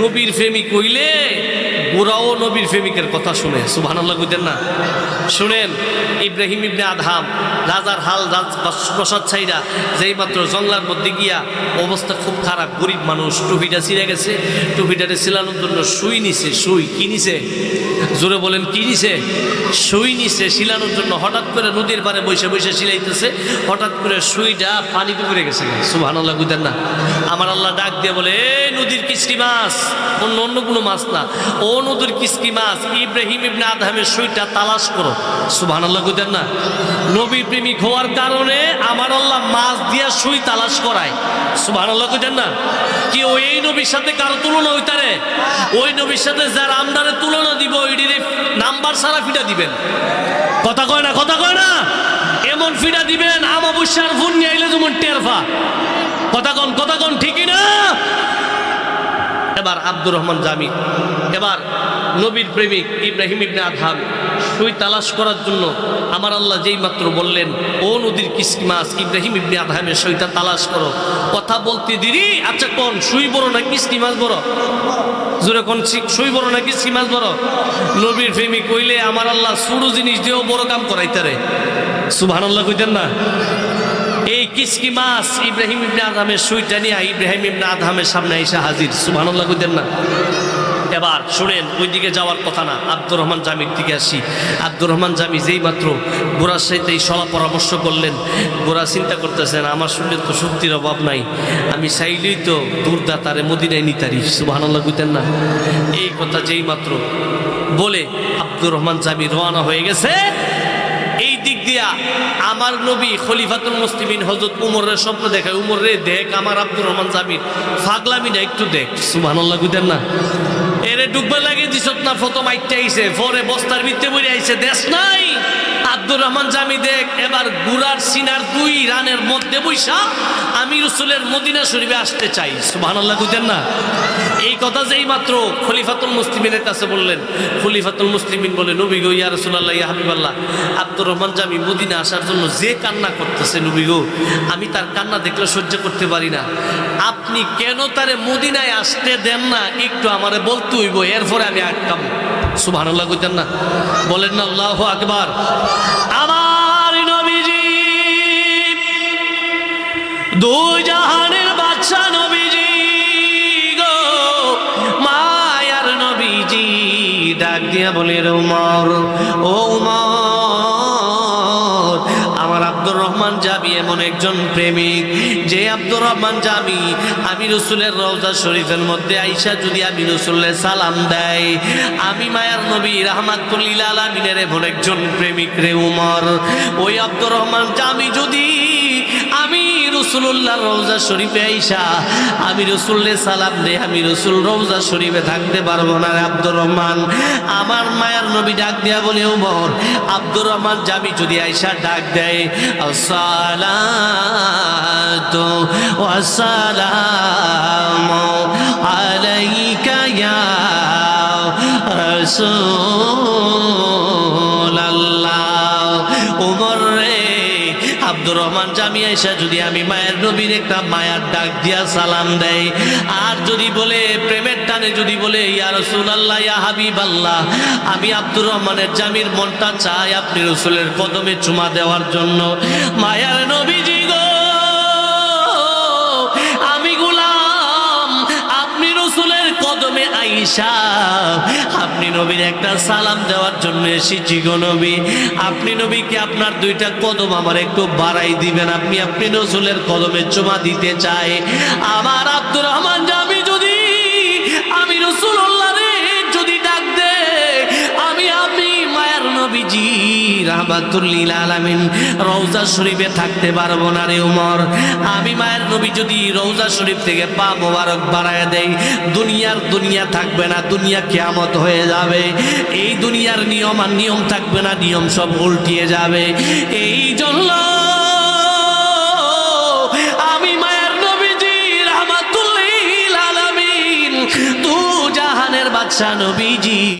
নবীর প্রেমিক হইলে গোরাও নবীর প্রেমিকের কথা শুনে। সুবহানাল্লাহ বুঝেন না। শুনেন, ইব্রাহিম ইবনে আদহাম, রাজার হাল রাজ প্রসাদ ছাইরা যেই মাত্র জঙ্গলার মধ্যে গিয়া অবস্থা খুব খারাপ, গরিব মানুষ, টুপিটা ছিঁড়ে গেছে। টুপিটারে সিলানোর জন্য সুই নিছে, সুই কি নিছে? জোরে বলেন, কি নিছে? সুই নিছে শিলানোর জন্য হঠাৎ করে নদীর পারে বসে বসে শিলাইতেছে হঠাৎ করে সুইটা পানিতে পড়ে গেছে। সুবহান আল্লাহ বুঝেন না। আমার আল্লাহ ডাক দিয়ে বলে, এ নদীর কিস্তি মাছ অন্য অন্য কোনো মাছ না। ও নদীর কিস্তি মাছ, ইব্রাহিম ইবনে আদহামের সুইটা তালাশ করো। সুবহান আল্লাহ বুঝেন না। নবী প্রেমিক হওয়ার কারণে আমার আল্লাহ মাছ দিয়া সুই তালাশ করায়। সুবহান আল্লাহ বুঝেন না। কি ওই নবীর সাথে কারও তুলনা হইতারে ওই নবীর সাথে যার আমদারে তুলনা দিব, ওইটির নাম্বার সারা ফিটা দিবেন। কথা কয় না, কথা কয় না। এমন ফিটা দিবেন, আমাবস্যার ফোন নিয়ে আইলে যেমন টেরফা। কথা কন কথা কন, ঠিকই না? এবার আব্দুর রহমান জামি, এবার নবীর প্রেমিক ইব্রাহিম ইবনে আধাম সুই তালাশ করার জন্য আমার আল্লাহ যেই মাত্র বললেন, ও নদীর কিসকি মাছ, ইব্রাহিম ইবনে আধামের সইটা তালাশ করো। কথা বলতে দিদি আচ্ছা কোন, সুই বড় না কিসকি মাছ বড়? জোরে কোন সুই বড় না কিসকি মাছ বড়? নবীর প্রেমিক কইলে আমার আল্লাহ সুরু জিনিস দিয়েও বড় কাম করাইতারে সুবহানাল্লাহ কইতেন না? কিসকি মাছ ইব্রাহিম ইবনে আদহামের সুইটা নিয়ে ইব্রাহিম ইবনে আদহামের সামনে এসে হাজির। সুবহানাল্লাহ কইতেন না? এবার শুনেন, ওইদিকে যাওয়ার কথা না। আব্দুর রহমান জামির দিকে আসি। আব্দুর রহমান জামি যেই মাত্র গোড়ার সাথে এই সলা পরামর্শ করলেন। গোড়া চিন্তা করতেছেন, আমার শুনলে তো শক্তির অভাব নাই। আমি চাইলেই তো দুর্দা তারে মদিনায় নিতারি সুবহানাল্লাহ কইতেন না? এই কথা যেই মাত্র বলে আব্দুর রহমান জামি রওনা হয়ে গেছে। দিক দিয়া আমার নবী খলিফাতুল মুসলিমিন হজরত উমরের স্বপ্ন দেখায়, উমর রে, দেখ আমার আব্দুর রহমান জামির ফাগলামি না একটু দেখ। সুবহানাল্লাহ কইতেন না। এরে ডুববে লাগে দিছত না, ফটো মাইটে আইছে, পরে বস্তার ভিতরে বইরে আইছে, দেশ নাই। আব্দুর রহমান জামি দেখ, এবার গুড়ার সিনার দুই রানের মধ্যে বৈশা আমি রসুলের মদিনা শরীফে আসতে চাই। সুবহানাল্লাহ কইতেন না। কথা যেই মাত্র খলিফাতুল মুসলিমিনের কাছে বললেন, খলিফাতুল মুসলিমিন বলে, নবী গো, ইয়া রাসূলুল্লাহ, ইয়া হাবিবাল্লাহ, আব্দুর রহমান জামি মদিনা আসার জন্য যে কান্না করতেছে, নবী গো, আমি তার কান্না দেখলে সহ্য করতে পারি না। আপনি কেন তারে মদিনায় আসতে দেন না? একটু আমারে বলতে হইব, এরপরে আমি আটকাম। সুবহানাল্লাহ কইতেন না। বলেন না, আল্লাহু আকবার। আমার নবীজি, দুই জাহানের বাদশা নবীজি ডাক দিয়া বলে রে উমর, ও উমর, আমার আব্দুর রহমান জামি এমন একজন প্রেমিক। যে আব্দুর রহমান জামি আমি রসুলের রওজা শরীফের মধ্যে আইসা যদি আমি রসুলের সালাম দেয় আমি মায়ার নবী রহমাতুল্লিল আলমিনের এমন একজন প্রেমিক রে উমর। ওই আব্দুর রহমান জামি যদি রসুল্লাহ রৌজা শরীফে আইসা, আমি রসুল্লে সালাম দে, আমি রসুল রৌজা শরীফে থাকতে পারব না আব্দুর রহমান। আমার মায়ার নবী ডাক দিয়া বলে উমর আব্দুর রহমান জামি যদি আইসা ডাক দেয়। আসসালাতু ওয়াসসালামু আলাইকা ইয়া রে আব্দুর রহমান জামি আইসা যদি আমি মায়ের নবীর একটা মায়ার ডাক দিয়া সালাম দেয় আর যদি বলে, প্রেমের টানে যদি বলে, ইয়া রসুলাল্লাহ, ইয়া হাবিব আল্লাহ আমি আব্দুর রহমানের জামির মনটা চাই আপনি রসুলের কদমে চুমা দেওয়ার জন্য। মায়ার আপনি নবীর একটা সালাম দেওয়ার জন্য এসেছি গো নবী। আপনি নবীকে আপনার দুইটা কদম আমার একটু বাড়াই দিবেন। আপনি আপনি নজরুলের কদমে চুমা দিতে চাই। আমার আব্দুর রহমান রাহমাতুল্লিল আলামিন, রওজা শরীফে থাকতে পারব না রে উমর। আমি মায়ের নবী যদি রওজা শরীফ থেকে পা মোবারক বাড়ায় দেই, দুনিয়ার দুনিয়া থাকবে না, দুনিয়া কেয়ামত হয়ে যাবে। এই দুনিয়ার নিয়ম আর নিয়ম থাকবে না, নিয়ম সব উল্টিয়ে যাবে। এই জন্য